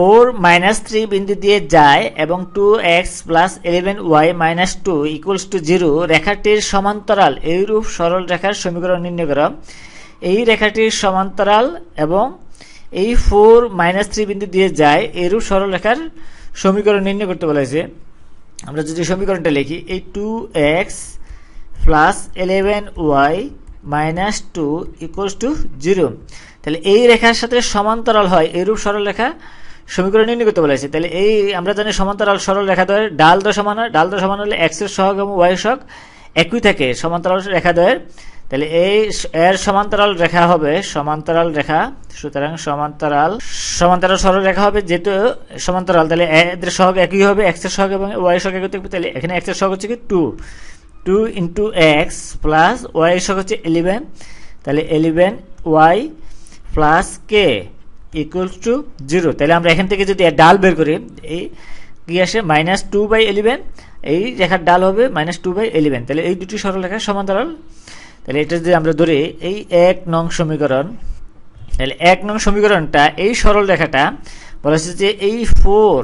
Four minus three বিন্দু দিয়ে যায় এবং two x plus eleven y minus two equals to zero রেখাটির সমান্তরাল, এইরূপ সরল রেখার সমীকরণ নির্ণয় করা। এই রেখাটির সমান্তরাল এবং এই ফোর মাইনাস থ্রি বিন্দু দিয়ে যায়, এইরূপ সরল রেখার সমীকরণ নির্ণয় করতে বলা হয়েছে। আমরা যদি সমীকরণটা লিখি, এই two x plus eleven y minus two equals to zero. তাহলে এই রেখার সাথে সমান্তরাল হয়, এইরূপ সরল রেখা সমীকরণ নির্ণয় করতে বলেছে। তাহলে এই আমরা জানি সমান্তরাল সরল রেখা দ্বয়ের ডাল হয় ডাল দ্বয় সমান হলে এক্সের সহগ এবং ওয়াই সহগ একই থাকে সমান্তরাল রেখা দ্বয়ের। তাহলে এই এর সমান্তরাল রেখা হবে সমান্তরাল রেখা, সুতরাং সমান্তরাল সমান্তরাল সরল রেখা হবে যেহেতু সমান্তরাল, তাহলে এদের সহগ একই হবে এক্সের সহগ এবং ওয়াই সহগ একই থাকবে। তাহলে এখানে এক্সের সহগ হচ্ছে কি two two into x plus y সহগ হচ্ছে ইলেভেন তাহলে eleven y plus k equal to zero তাহলে আমরা এখান থেকে যদি ডাল বের করি, এই কি আসে? মাইনাস টু বাই ইলেভেন এই রেখার ডাল হবে মাইনাস টু বাই ইলেভেন তাহলে এই দুটি সরল রেখার সমান্তরাল। তাহলে এটা যদি আমরা ধরি, এই এক নং সমীকরণ, তাহলে এক নং সমীকরণটা, এই সরল রেখাটা বলা হচ্ছে যে এই ফোর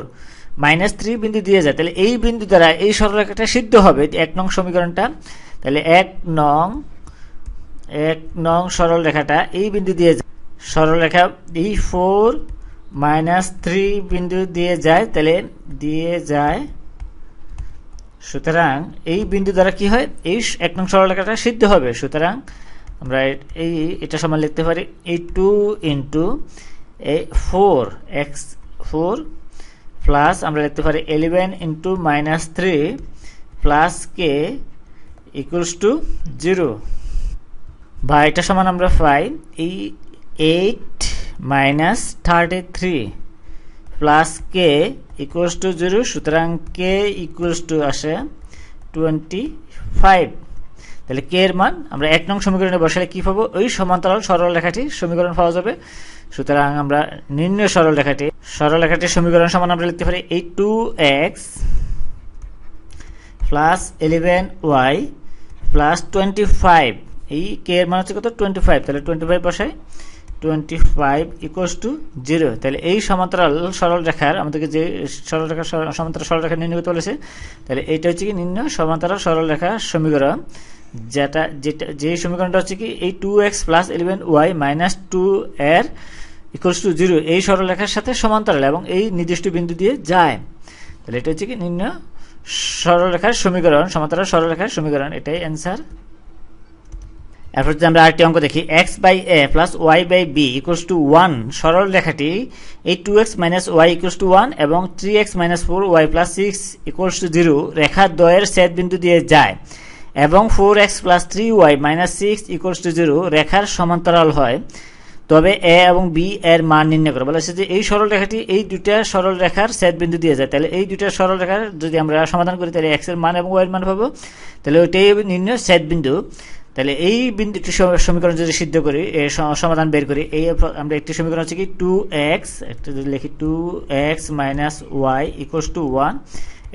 মাইনাস থ্রি বিন্দু দিয়ে যায়। তাহলে এই বিন্দু দ্বারা এই সরল রেখাটা সিদ্ধ হবে এক নং সমীকরণটা। তাহলে এক নং এক নং সরল রেখাটা এই বিন্দু দিয়ে যায়। সরল রেখা এই ফোর মাইনাস থ্রি বিন্দু দিয়ে যায়, তাহলে দিয়ে যায়। সুতরাং এই বিন্দু দ্বারা কি হয়? এই এক নং সরল রেখাটা সিদ্ধ হবে। সুতরাং আমরা এই এটা সমান লিখতে পারি এই টু ইন্টু এই ফোর এক্স ফোর প্লাস আমরা লিখতে পারি eleven into minus three plus k equals to zero বা এটা সমান আমরা পাই এই eight minus thirty three plus k equals to zero সুতরাং কে ইকুয়ালস টু আসে টোয়েন্টি ফাইভ তাহলে কে এর মান, আমরা এক নং সমীকরণে বসালে কি পাবো? ওই সমান্তরাল সরল রেখাটি সমীকরণ পাওয়া যাবে। সুতরাং আমরা নির্ণয় সরল রেখাটি, সরল রেখাটির সমীকরণ সমান আমরা লিখতে পারি এই two x plus eleven y plus twenty five এই কে এর মান হচ্ছে কত? টোয়েন্টি ফাইভ তাহলে টোয়েন্টি ফাইভ বসাই। Twenty five equals to zero তাহলে এই সমান্তরাল সরল রেখার, আমাদেরকে যে সরল রেখা সমান্তরাল সরল রেখা নির্ণয় করতে বলেছে, তাহলে এইটা হচ্ছে কি নিম্ন সমান্তরাল সরল রেখা সমীকরণ, যেটা যেটা, যে সমীকরণটা হচ্ছে কি এই two x plus eleven y minus two এর ইকুয়ালস টু জিরো এই সরল রেখার সাথে সমান্তরাল এবং এই নির্দিষ্ট বিন্দু দিয়ে যায়। তাহলে এটা হচ্ছে কি নিম্ন সরল রেখার সমীকরণ, সমান্তরাল সরল রেখার সমীকরণ, এটাই অ্যান্সার এরপর যদি আমরা আরেকটি অঙ্ক দেখি x by a plus y by b equals to one সরল রেখাটি এই two x minus y equals to one এবং three x minus four y plus six equals to zero রেখা দ্বয়ের সেট বিন্দু দিয়ে যায় এবং four x plus three y minus six equals to zero রেখার সমান্তরাল হয়। তবে এ এবং বি এর মান নির্ণয় করে। বলা হচ্ছে যে এই সরল রেখাটি এই দুইটা সরল রেখার সেট বিন্দু দিয়ে যায়। তাহলে এই দুইটা সরল রেখার যদি আমরা সমাধান করি, তাহলে এক্সের মান এবং ওয়াই এর মান পাবো। তাহলে ওইটাই নির্ণয় সেট বিন্দু। তাহলে এই বিন্দুটি সমীকরণ যদি সিদ্ধ করি সমাধান বের করি, এই আমরা একটি সমীকরণ হচ্ছে কি টু এক্স একটা যদি লিখি two x minus y equals to one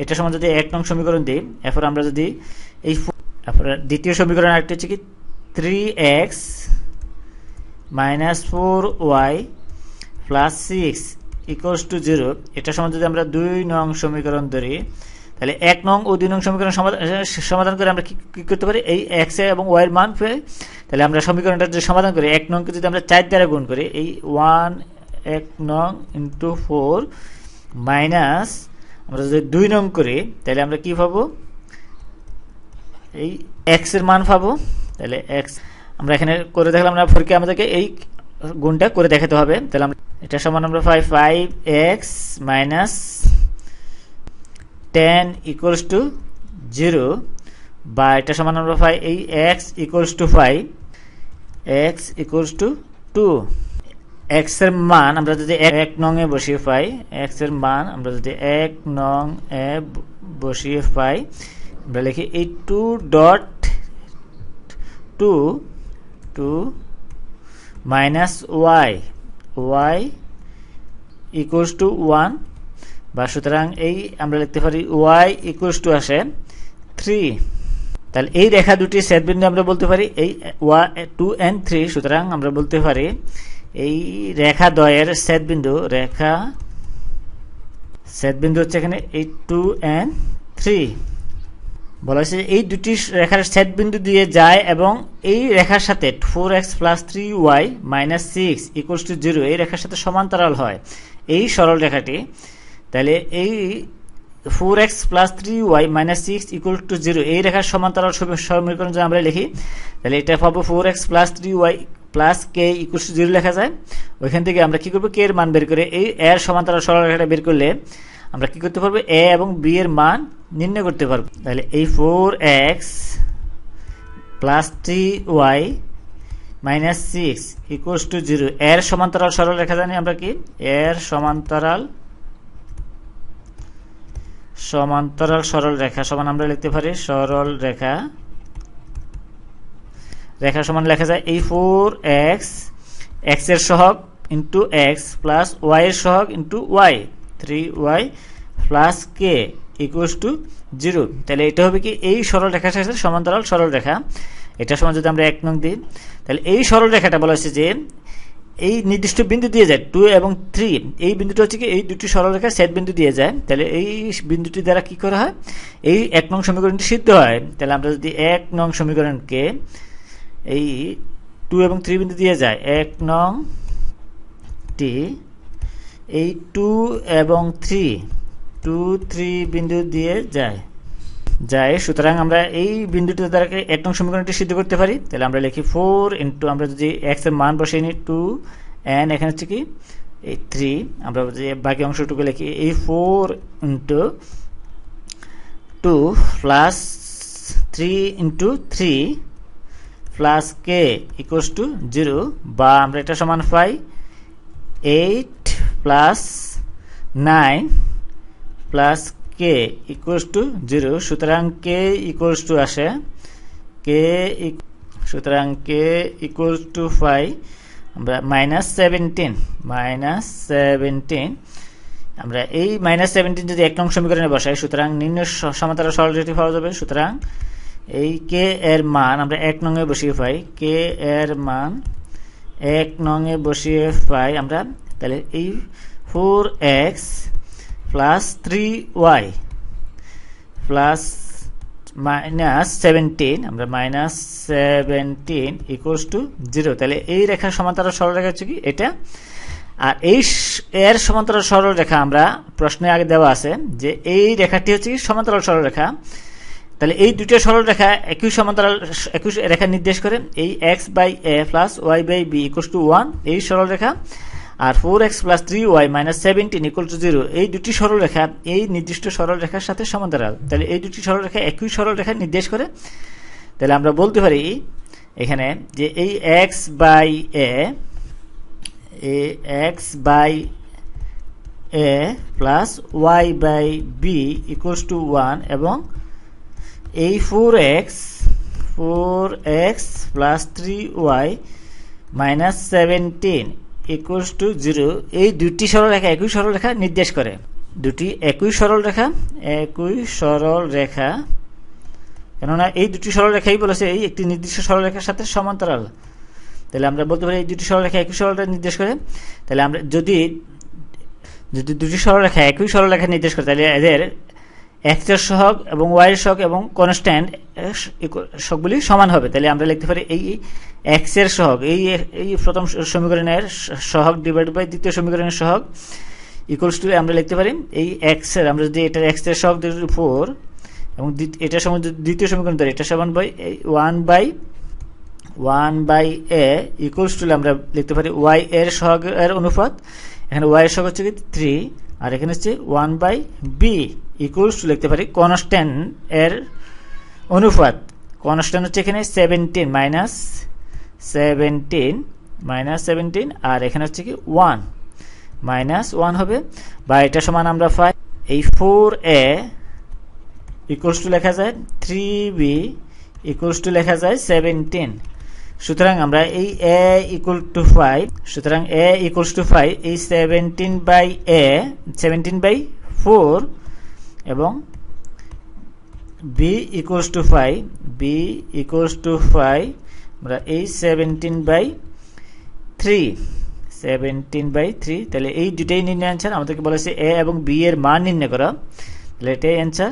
এটা সমান যদি এক নং সমীকরণ দিই, এরপর আমরা যদি এই দ্বিতীয় সমীকরণ আরেকটি হচ্ছে কি three x minus four y plus six equals to zero এটা সমান যদি আমরা দুই নং সমীকরণ ধরি তাহলে এক নং ও দুই নং সমীকরণ সমাধান করে আমরা কি করতে পারি? এই এক্স এবং ওয়াই এর মান পেয়ে তাহলে আমরা সমীকরণটা যদি সমাধান করি, এক নংকে যদি আমরা চার দ্বারা গুণ করি, এই ওয়ান, এক নং ইন্টু ফোর মাইনাস আমরা যদি দুই নং করি, তাহলে আমরা কি পাবো? এই এক্সের মান পাবো। তাহলে এক্স আমরা এখানে করে দেখলাম আমরা ফোরকে আমাদেরকে এই গুণটা করে দেখাতে হবে। তাহলে আমরা, এটা সমান আমরা পাই five x minus ten equals to zero বা এটা সমান আমরা পাই এই x equals to five x equals to two এক্সের মান আমরা যদি এক নং এ বসিয়ে পাই এক্সের মান আমরা যদি এক নং এ বসিয়ে পাই, আমরা লিখি এই two dot two two minus y y equals to one বা সুতরাং এই আমরা লিখতে পারি ওয়াই ইকুয়ালস টু আসে থ্রি তাহলে এই রেখা দুটি সেট বিন্দু আমরা বলতে পারি, এই ওয়া টু অ্যান্ড থ্রি সুতরাং আমরা বলতে পারি এই রেখা দ্বয়ের সেট বিন্দু, রেখা সেট বিন্দু হচ্ছে এখানে এই টু অ্যান্ড থ্রি বলা হয়েছে এই দুটি রেখার সেট বিন্দু দিয়ে যায় এবং এই রেখার সাথে four x plus three y minus six equals to zero এই রেখার সাথে সমান্তরাল হয়। এই সরল রেখাটি তাহলে এই four x plus three y minus six equal to zero এই রেখার সমান্তরাল সমী- সমীকরণ যদি আমরা লিখি, তাহলে এটা পাবো four x plus three y plus k equal to zero লেখা যায়। ওইখান থেকে আমরা কী করব? কে এর মান বের করে এই এর সমান্তরাল সরল রেখাটা বের করলে আমরা কী করতে পারব? এ এবং বি এর মান নির্ণয় করতে পারব। তাহলে এই four x plus three y minus six equals to zero এর সমান্তরাল সরল রেখা জানি আমরা কি? এর সমান্তরাল সমান্তরাল সরল রেখা সমান আমরা লিখতে পারি সরল রেখা। রেখা সমান লেখা যায় এই ফোর এক্স এক্সের সহগ ইন্টু এক্স প্লাস ওয়াই এর সহগ into y three y plus k equals to zero তাহলে এটা হবে কি এই সরল রেখার সাথে সমান্তরাল সরল রেখা। এটা সমান যদি আমরা এক নং দিই, তাহলে এই সরল রেখাটা বলা হয়েছে যে এই নির্দিষ্ট বিন্দু দিয়ে যায় টু এবং থ্রি এই বিন্দুটা হচ্ছে কি এই দুটি সরলরেখা সেট বিন্দু দিয়ে যায়। তাহলে এই বিন্দুটি দ্বারা কি করা হয়? এই এক নং সমীকরণটি সিদ্ধ হয়। তাহলে আমরা যদি এক নং সমীকরণকে এই টু এবং থ্রি বিন্দু দিয়ে যায়, এক নং টি এই টু এবং থ্রি টু থ্রি বিন্দু দিয়ে যায়। যায়। সুতরাং আমরা এই বিন্দুটি দ্বারা এক নং সমীকরণটি সিদ্ধ করতে পারি। তাহলে আমরা লিখি ফোর ইন্টু, আমরা যদি এক্সের মান বসিয়ে নিই, টু এন, এখানে হচ্ছে কি? এই থ্রি, আমরা যদি বাকি অংশটুকু লিখি, এই four into two plus three into three plus k equals to zero, বা আমরা এটা সমান পাই eight plus nine plus k equals to zero সুতরাং কে ইকুয়ালস টু আসে, কে সুতরাং কে ইকুয়ালস টু ফাইভ আমরা মাইনাস সেভেন্টিন মাইনাস সেভেন্টিন আমরা এই মাইনাস সেভেন্টিন যদি এক নং সমীকরণে বসাই, সুতরাং নিম্ন সমান্তরাল সরলরেখাটি পাওয়া যাবে, সুতরাং এই কে এর মান, আমরা এক নংয়ে বসিয়ে পাই, কে এর মান এক নংয়ে বসিয়ে পাই, আমরা তাহলে এই four x plus three y plus minus seventeen আমরা minus seventeen equals to zero তাহলে এই রেখার সমান্তরাল সরলরেখা হচ্ছে কি? এটা। আর এই এর সমান্তরাল সরলরেখা আমরা প্রশ্নে আগে দেওয়া আছে যে এই রেখাটি হচ্ছে কি সমান্তরাল সরলরেখা তাহলে এই দুটো সরলরেখা একই সমান্তরাল একই রেখা নির্দেশ করে। এই x by a plus y by b equals to one এই সরলরেখা আর four x plus three y minus seventeen equal to zero এই দুটি সরলরেখা এই নির্দিষ্ট সরলরেখার সাথে সমান্তরাল। তাহলে এই দুটি সরলরেখা একই সরলরেখা নির্দেশ করে। তাহলে আমরা বলতে পারি এখানে যে এই x by a x by a plus y by b equals to one এবং এই four x four x plus three y minus seventeen equals to zero, এই দুটি সরলরেখা একই সরলরেখা নির্দেশ করে। দুটি একই সরলরেখা, একই সরল রেখা কেননা এই দুটি সরলরেখাই বলেছে এই একটি নির্দিষ্ট সরলরেখার সাথে সমান্তরাল। তাহলে আমরা বলতে পারি এই দুটি সরলরেখা একই সরলরেখা নির্দেশ করে। তাহলে আমরা যদি যদি দুটি সরলরেখা একই সরলরেখা নির্দেশ করে, তাহলে এদের এক্সের সহগ এবং ওয়াই এর সহগ এবং কনস্ট্যান্ট সবগুলি সমান হবে। তাহলে আমরা লিখতে পারি এই এক্সের সহগ, এই এই প্রথম সমীকরণের সহগ ডিভাইড বাই দ্বিতীয় সমীকরণের সহগ ইকুয়ালস টু আমরা লিখতে পারি এই এক্সের আমরা যদি এটা এক্সের সহগ ফোর এবং এটার সমান যদি দ্বিতীয় সমীকরণ ধরি, এটা সমান by one by one by a equals to আমরা লিখতে পারি ওয়াই এর সহগ এর অনুপাত। এখানে ওয়াই এর সহগ হচ্ছে কি থ্রি আর এখানে হচ্ছে one by b equals to লিখতে পারি কনস্ট্যান্ট এর অনুপাত। কনস্ট্যান্ট হচ্ছে এখানে seventeen minus seventeen minus seventeen আর এখানে হচ্ছে কি ওয়ান মাইনাস ওয়ান হবে বা এটা সমান আমরা পাই। এই ফোর এ ইকুয়ালস টু লেখা যায় থ্রি বি ইকুয়ালস টু লেখা যায় সেভেন্টিন সুতরাং আমরা এই এ ইকুয়াল টু ফাইভ সুতরাং এ ইকুয়ালস টু ফাইভ এই seventeen by a seventeen by four এবং b equals to five b equals to five আমরা এই seventeen by three seventeen by three তাহলে এই দুটাই নির্ণয় অ্যান্সার আমাদেরকে বলেছে এ এবং বি এর মান নির্ণয় করা। তাহলে এটাই অ্যান্সার